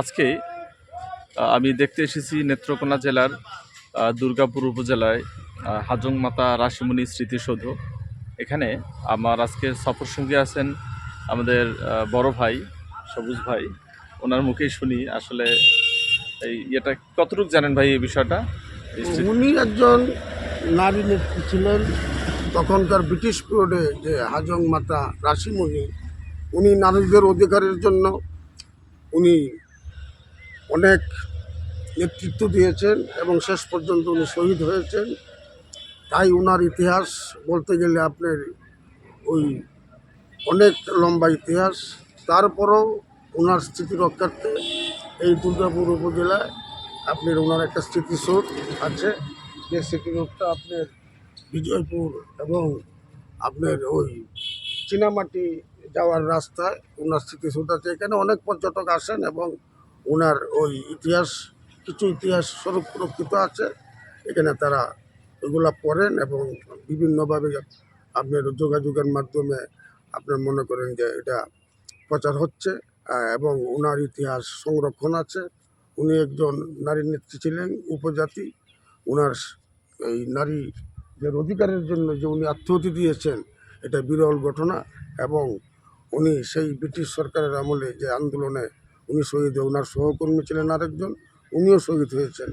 আজকে আমি দেখতে এসেছি নেত্রকোনা জেলার দুর্গাপুর উপজেলায় হাজং মাতা রাশিমণি স্মৃতিসৌধ। এখানে আমার আজকে সফর সঙ্গী আছেন আমাদের বড় ভাই, সবুজ ভাই। ওনার মুখেই শুনি আসলে এই এটা কতটুকু জানেন ভাই এই বিষয়টা? উনি একজন নারী নেত্রী ছিলেন। তখনকার ব্রিটিশ পিরিয়ডে যে হাজং মাতা রাশিমণি, উনি নারীদের অধিকারের জন্য উনি অনেক নেতৃত্ব দিয়েছেন এবং শেষ পর্যন্ত উনি শহীদ হয়েছেন। তাই ওনার ইতিহাস বলতে গেলে আপনার ওই অনেক লম্বা ইতিহাস। তারপরও ওনার স্মৃতি রক্ষার্থে এই দুর্গাপুর উপজেলায় আপনার ওনার একটা স্মৃতিসৌধ আছে। যে স্মৃতিসৌধটা আপনার বিজয়পুর এবং আপনার ওই চীনামাটি যাওয়ার রাস্তায় ওনার স্মৃতিসৌধ আছে। এখানে অনেক পর্যটক আসেন এবং ওনার ওই ইতিহাস, কিছু ইতিহাস স্বরূপ সুরক্ষিত আছে। এখানে তারা ওইগুলা পড়েন এবং বিভিন্নভাবে আপনার যোগাযোগের মাধ্যমে আপনার মনে করেন যে এটা প্রচার হচ্ছে, এবং ওনার ইতিহাস সংরক্ষণ আছে। উনি একজন নারী নেত্রী ছিলেন, উপজাতি। ওনার এই নারীদের অধিকারের জন্য যে উনি আত্মহতি দিয়েছেন, এটা বিরল ঘটনা। এবং উনি সেই ব্রিটিশ সরকারের আমলে যে আন্দোলনে উনি শহীদ ওনার সহকর্মী ছিলেন আরেকজন উনিও শহীদ হয়েছেন।